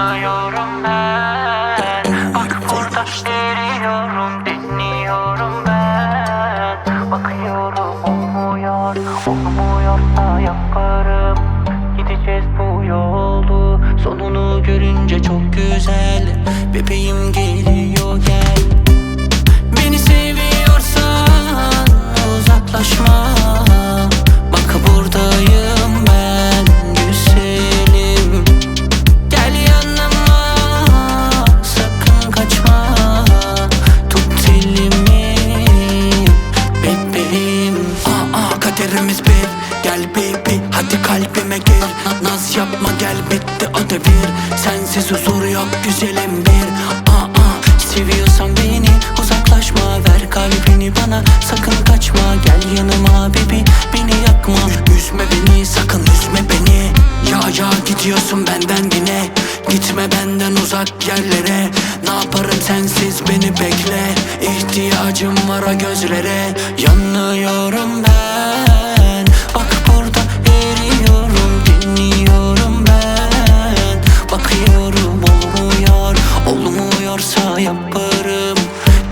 yanıyorum ben kaderimiz bir Gel baby hadi kalbime gir. Na- Naz yapma gel bitti o devir Sensiz huzur yok güzelim bir. Aa, aa seviyorsan beni uzaklaşma. Ver kalbini bana sakın kaçma. Gel yanıma baby beni yakma. Üzme beni sakın üzme beni. Ya ya gidiyorsun benden yine. Gitme benden uzak yerlere. Ne yaparım sensiz beni bekle. İhtiyacım var o gözlere. Yanıyorum ben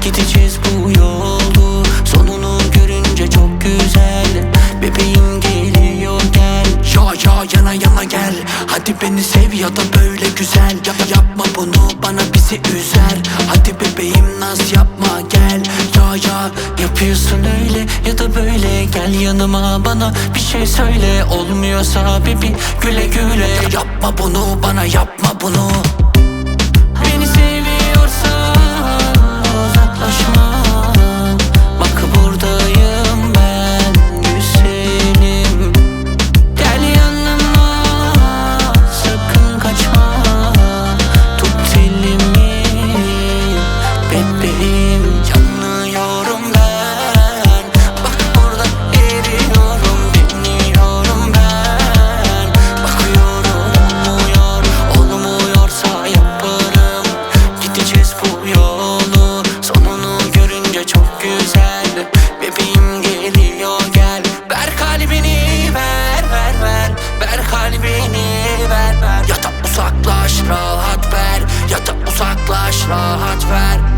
Gideceğiz bu yolu Sonunu görünce çok güzel. Bebeğim geliyor gel. Ya ya yana yana gel. Hadi beni sev ya da böyle güzel. Ya, Yapma bunu bana bizi üzer. Hadi bebeğim naz yapma gel. Ya ya Yapıyorsun öyle ya da böyle. Gel yanıma bana bir şey söyle. Olmuyorsa bebi güle güle. Yapma bunu bana yapma bunu bebeğim Yanıyorum ben. Bak burada eriyorum dinliyorum ben. Bakıyorum olmuyor olmuyorsa yaparım. Gideceğiz bu yolu. Sonunu görünce çok güzel. Bebeğim geliyor gel. Ver kalbini ver ver ver. Ver kalbini ver ver. Ya da uzaklaş rahat ver. Ya da uzaklaş rahat ver